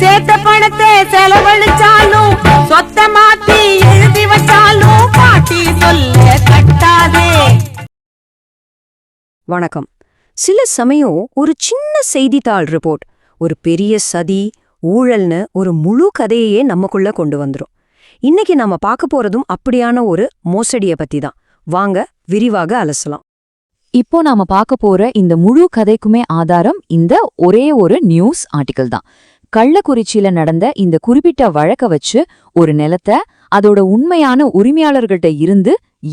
சேர்த்த பணத்தை செலவழிச்சாலும் சொத்த மாத்தி எழுதி வச்சாலும் பாட்டி சொல்ல கட்டாதே. வணக்கம். சில சமயம் ஒரு சின்ன செய்தித்தாள் ரிப்போர்ட் ஒரு பெரிய சதி ஊழல்னு ஒரு முழு கதையையே நமக்குள்ள கொண்டு வந்துரும். இன்னைக்கு நாம பார்க்க போறதும் அப்படியான ஒரு மோசடிய பத்தி தான் வாங்க விரிவாக அலசலாம். இப்போ நாம பார்க்க போற இந்த முழு கதைக்குமே ஆதாரம் இந்த ஒரே ஒரு நியூஸ் ஆர்டிக்கல் தான் கள்ளக்குறிச்சியில நடந்த இந்த குறிப்பிட்ட வழக்க வச்சு ஒரு நிலத்தை அதோட உண்மையான உரிமையாளர்கள்ட்ட இருந்து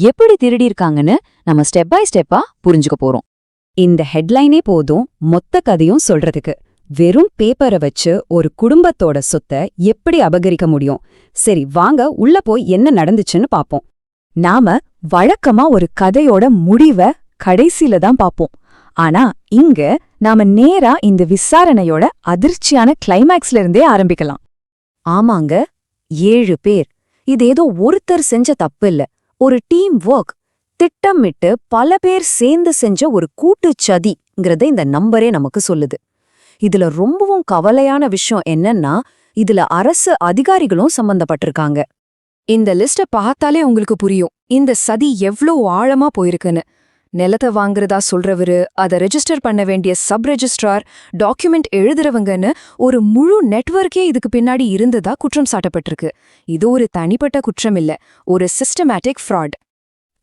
எப்படி திருடியிருக்காங்கன்னு நம்ம ஸ்டெப் பை ஸ்டெப்பா புரிஞ்சுக்க போறோம். இந்த ஹெட்லைனே போதும் மொத்த கதையும் சொல்றதுக்கு. வெறும் பேப்பரை வச்சு ஒரு குடும்பத்தோட சொத்தை எப்படி அபகரிக்க முடியும்? சரி வாங்க உள்ள போய் என்ன நடந்துச்சுன்னு பாப்போம். நாம வழக்கமா ஒரு கதையோட முடிவை கடைசியில தான் பாப்போம். ஆனா இங்க நாம நேரா இந்த விசாரணையோட அதிர்ச்சியான கிளைமேக்ஸ்ல இருந்தே ஆரம்பிக்கலாம். ஆமாங்க ஏழு பேர். இது ஏதோ ஒருத்தர் செஞ்ச தப்பு இல்ல. ஒரு டீம் ஒர்க் திட்டமிட்டு பல பேர் சேர்ந்து செஞ்ச ஒரு கூட்டுச் சதிங்கிறத இந்த நம்பரே நமக்கு சொல்லுது. இதுல ரொம்பவும் கவலையான விஷயம் என்னன்னா இதுல அரசு அதிகாரிகளும் சம்பந்தப்பட்டிருக்காங்க. இந்த லிஸ்ட பார்த்தாலே உங்களுக்கு புரியும். இந்த சதி எவ்ளோ ஆழமா போயிருக்குன்னு. நிலத்தை வாங்குறதா சொல்றவரு அதை ரெஜிஸ்டர் பண்ண வேண்டிய சப் ரெஜிஸ்ட்ரார் டாக்குமெண்ட் எழுதுறவங்கன்னு ஒரு முழு நெட்வொர்க்கே இதுக்கு பின்னாடி இருந்ததா குற்றம் சாட்டப்பட்டிருக்கு. இது ஒரு தனிப்பட்ட குற்றம் இல்ல ஒரு சிஸ்டமேட்டிக் ஃப்ராட்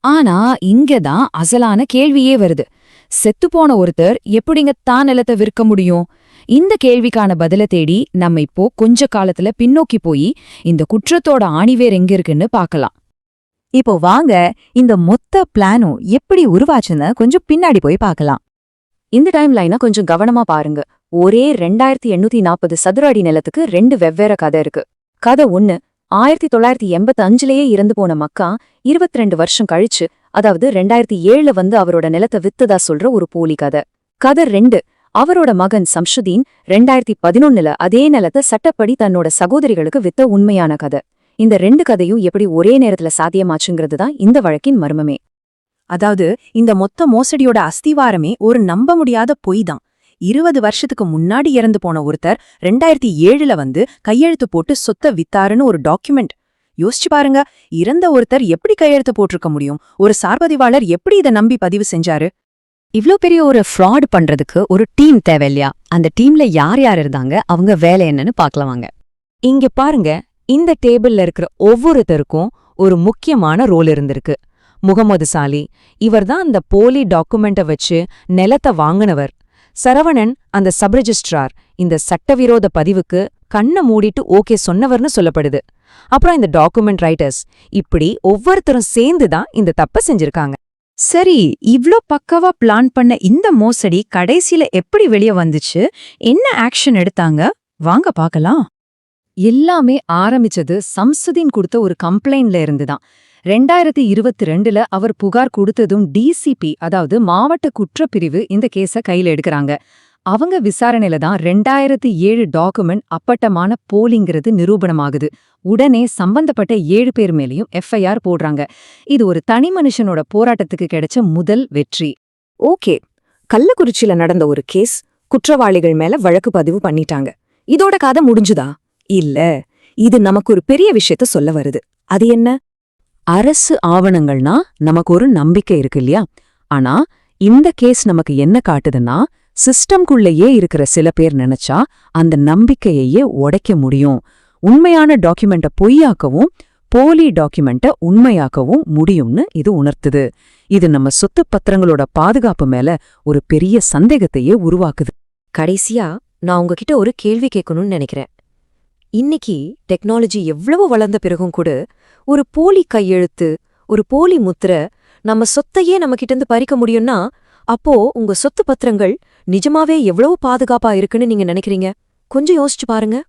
ஆனா இங்கதான் அசலான கேள்வியே வருது. செத்துப்போன ஒருத்தர் எப்படிங்க தான் நிலத்தை விற்க முடியும்? இந்த கேள்விக்கான பதில தேடி நம்ம இப்போ கொஞ்ச காலத்துல பின்னோக்கி போய் இந்த குற்றத்தோட ஆணிவேர் எங்க இருக்குன்னு பார்க்கலாம் இப்போ வாங்க இந்த மொத்த பிளானும் எப்படி உருவாச்சுன்னு கொஞ்சம் பின்னாடி போய் பார்க்கலாம். இந்த டைம் லைனை கொஞ்சம் கவனமா பாருங்க. ஒரே ரெண்டாயிரத்தி எண்ணூத்தி நாற்பது சதுர அடி நிலத்துக்கு ரெண்டு வெவ்வேறு கதை இருக்கு. கதை ஒன்னு ஆயிரத்தி தொள்ளாயிரத்தி எண்பத்தி அஞ்சுலயே இறந்து போன மக்கா இருபத்தி ரெண்டு வருஷம் கழிச்சு அதாவது ரெண்டாயிரத்தி ஏழுல வந்து அவரோட நிலத்தை வித்ததா சொல்ற ஒரு போலி கதை. கதை ரெண்டு அவரோட மகன் சம்ஷுதீன் ரெண்டாயிரத்தி பதினொன்னுல அதே நிலத்தை சட்டப்படி தன்னோட சகோதரிகளுக்கு வித்த உண்மையான கதை. இந்த ரெண்டு கதையும் எப்படி ஒரே நேரத்துல சாத்தியமாச்சுங்கிறது தான் இந்த வழக்கின் மர்மமே. அதாவது இந்த மொத்த மோசடியோட அஸ்திவாரமே ஒரு நம்ப முடியாத பொய் தான் இருபது வருஷத்துக்கு முன்னாடி இறந்து போன ஒருத்தர் ரெண்டாயிரத்தி ஏழுல வந்து கையெழுத்து போட்டு சொத்த வித்தாருன்னு ஒரு டாக்குமெண்ட். யோசிச்சு பாருங்க இறந்த ஒருத்தர் எப்படி கையெழுத்து போட்டிருக்க முடியும்? ஒரு சார்பதிவாளர் எப்படி இதை நம்பி பதிவு செஞ்சாரு? இவ்ளோ பெரிய ஒரு ஃப்ராட் பண்றதுக்கு ஒரு டீம் தேவையில்லையா? அந்த டீம்ல யார் யார் இருந்தாங்க? அவங்க வேலை என்னன்னு பாக்கலவாங்க இங்க பாருங்க இந்த டேபிள்ல இருக்கிற ஒவ்வொருத்தருக்கும் ஒரு முக்கியமான ரோல் இருந்திருக்கு. முகமது சாலி இவர்தான் அந்த போலி டாக்குமெண்ட்டை வச்சு நிலத்தை வாங்கினவர். சரவணன் அந்த சப்ரெஜிஸ்ட்ரார் இந்த சட்டவிரோத பதிவுக்கு கண்ணை மூடிட்டு ஓகே சொன்னவர்னு சொல்லப்படுது. அப்புறம் இந்த டாக்குமெண்ட் ரைட்டர்ஸ் இப்படி ஒவ்வொருத்தரும் சேர்ந்து தான் இந்த தப்ப செஞ்சிருக்காங்க. சரி இவ்ளோ பக்கவா பிளான் பண்ண இந்த மோசடி கடைசியில எப்படி வெளிய வந்துச்சு? என்ன ஆக்ஷன் எடுத்தாங்க? வாங்க பார்க்கலாம். எல்லாமே ஆரம்பிச்சது சம்சுதீன் கொடுத்த ஒரு கம்ப்ளைண்ட்ல இருந்துதான். ரெண்டாயிரத்தி இருபத்தி ரெண்டுல அவர் புகார் கொடுத்ததும் டிசிபி அதாவது மாவட்ட குற்றப்பிரிவு இந்த கேஸ கையில எடுக்கறாங்க. அவங்க விசாரணையில தான் ரெண்டாயிரத்தி ஏழு டாக்குமெண்ட் அப்பட்டமான போலிங்கிறது நிரூபணமாகுது. உடனே சம்பந்தப்பட்ட ஏழு பேர் மேலயும் எஃப்ஐஆர் போடுறாங்க. இது ஒரு தனி மனுஷனோட போராட்டத்துக்கு கிடைச்ச முதல் வெற்றி. ஓகே. கள்ளக்குறிச்சியில நடந்த ஒரு கேஸ் குற்றவாளிகள் மேல வழக்கு பதிவு பண்ணிட்டாங்க. இதோட கதை முடிஞ்சுதா? இல்ல. இது நமக்கு ஒரு பெரிய விஷயத்த சொல்ல வருது. அது என்ன? அரசு ஆவணங்கள்னா நமக்கு ஒரு நம்பிக்கை இருக்கு இல்லையா? ஆனா இந்த கேஸ் நமக்கு என்ன காட்டுதுன்னா சிஸ்டம்குள்ளேயே இருக்கிற சில பேர் நினைச்சா அந்த நம்பிக்கையையே உடைக்க முடியும். உண்மையான டாக்குமெண்ட்டை பொய்யாக்கவும் போலி டாக்குமெண்ட்டை உண்மையாக்கவும் முடியும்னு இது உணர்த்துது. இது நம்ம சொத்து பத்திரங்களோட பாதுகாப்பு மேல ஒரு பெரிய சந்தேகத்தையே உருவாக்குது. கடைசியா நான் உங்ககிட்ட ஒரு கேள்வி கேட்கணும்னு நினைக்கிறேன். இன்னைக்கு டெக்னாலஜி எவ்வளவு வளர்ந்த பிறகும் கூட ஒரு போலி கையெழுத்து ஒரு போலி முத்திர நம்ம சொத்தையே நம்மகிட்டேருந்து பறிக்க முடியும்னா அப்போ உங்க சொத்து பத்திரங்கள் நிஜமாவே எவ்வளவு பாதுகாப்பா இருக்குன்னு நீங்க நினைக்கிறீங்க? கொஞ்சம் யோசிச்சு பாருங்க.